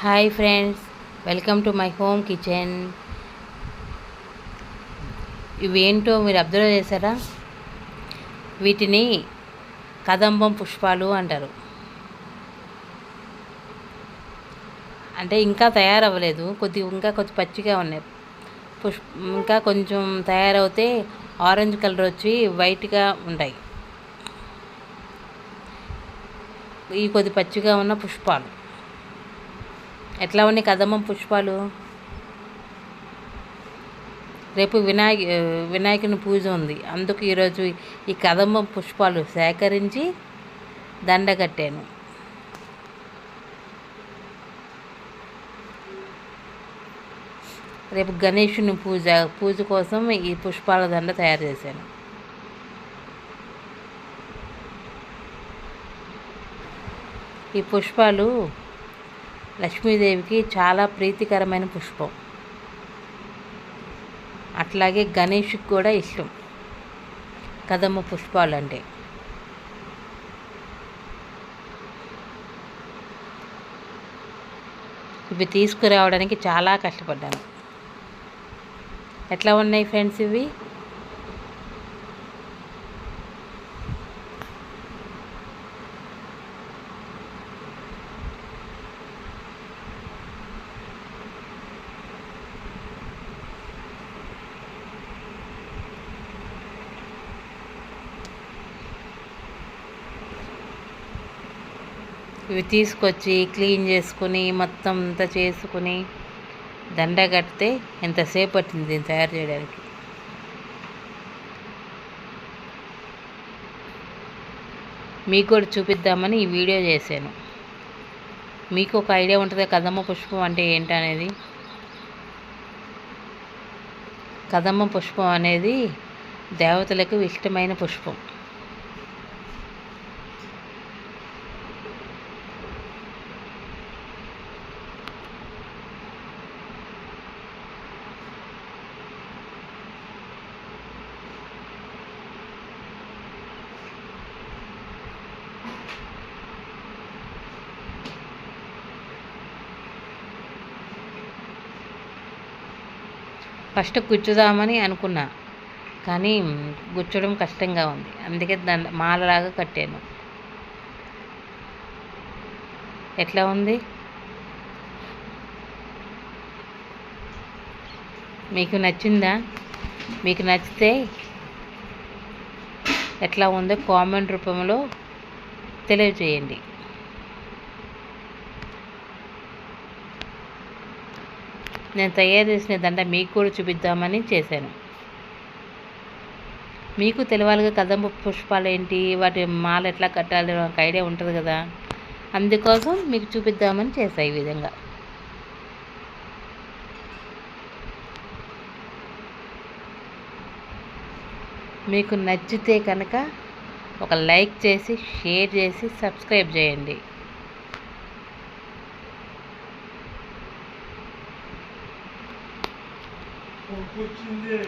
Hi friends welcome to my home kitchen. ఇవేంటో మీరు observe చేశారా? వీటిని కదంబం పుష్పాలు అంటారు. అంటే ఇంకా తయారవ్వలేదు కొద్ది ఇంకా కొద్ది పచ్చిగా ఉన్నాయి. పుష్ ఇంకా కొంచెం తయారవుతే ఆరెంజ్ కలర్ వచ్చి వైట్గా ఉంటాయి. ఈ కొద్ది పచ్చిగా ఉన్న పుష్పాలు. ఎట్లా ఉన్నాయి కదమ్మ పుష్పాలు? రేపు వినాయక వినాయకుని పూజ ఉంది. అందుకు ఈరోజు ఈ కదమ్మ పుష్పాలు సేకరించి దండ కట్టాను. రేపు గణేషుని పూజ పూజ కోసం ఈ పుష్పాల దండ తయారు చేశాను. ఈ పుష్పాలు లక్ష్మీదేవికి చాలా ప్రీతికరమైన పుష్పం. అట్లాగే గణేష్కి కూడా ఇష్టం. కదమ్మ పుష్పాలు అంటే ఇవి తీసుకురావడానికి చాలా కష్టపడ్డాను. ఎట్లా ఉన్నాయి ఫ్రెండ్స్ ఇవి? ఇవి తీసుకొచ్చి క్లీన్ చేసుకుని మొత్తం అంతా చేసుకుని దండ కడితే ఎంతసేపు పట్టింది దీన్ని తయారు చేయడానికి? మీకు కూడా చూపిద్దామని ఈ వీడియో చేశాను. మీకు ఒక ఐడియా ఉంటుంది? కదమ్మ పుష్పం అంటే ఏంటనేది? కదమ్మ పుష్పం అనేది దేవతలకు ఇష్టమైన పుష్పం. ఫస్ట్ కూర్చుదామని అనుకున్నా. కానీ కూర్చోడం కష్టంగా ఉంది. అందుకే దండ మాలలాగా కట్టాను. ఎట్లా ఉంది? మీకు నచ్చిందా? మీకు నచ్చితే ఎట్లా ఉందో కామెంట్ రూపంలో తెలియజేయండి. నేను తయారు చేసిన దండ మీకు కూడా చూపిద్దామని చేశాను. మీకు తెలియాలిగా కదంబ పుష్పాలు ఏంటి? వాటి మాల ఎట్లా కట్టాలి? ఒక ఐడియా ఉంటుంది కదా. అందుకోసం మీకు చూపిద్దామని చేశా ఈ విధంగా. మీకు నచ్చితే కనుక ఒక లైక్ చేసి షేర్ చేసి సబ్స్క్రైబ్ చేయండి. వచ్చింది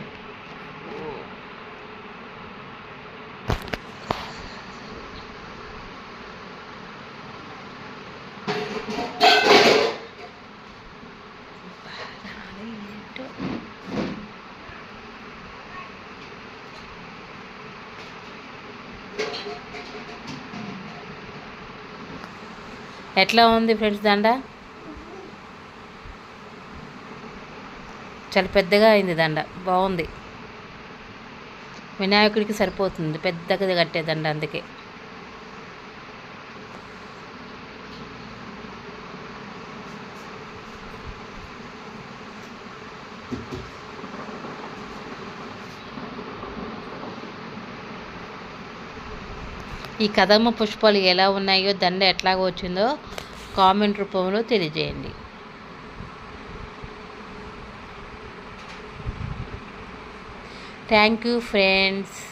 ఎట్లా ఉంది ఫ్రెండ్స్ దండ? చాలా పెద్దగా అయింది దండ. బాగుంది. వినాయకుడికి సరిపోతుంది. పెద్దగా కట్టే దండ అందుకే. ఈ కదమ్మ పుష్పాలు ఎలా ఉన్నాయో దండ ఎట్లాగ వచ్చిందో కామెంట్ రూపంలో తెలియజేయండి. Thank you, friends.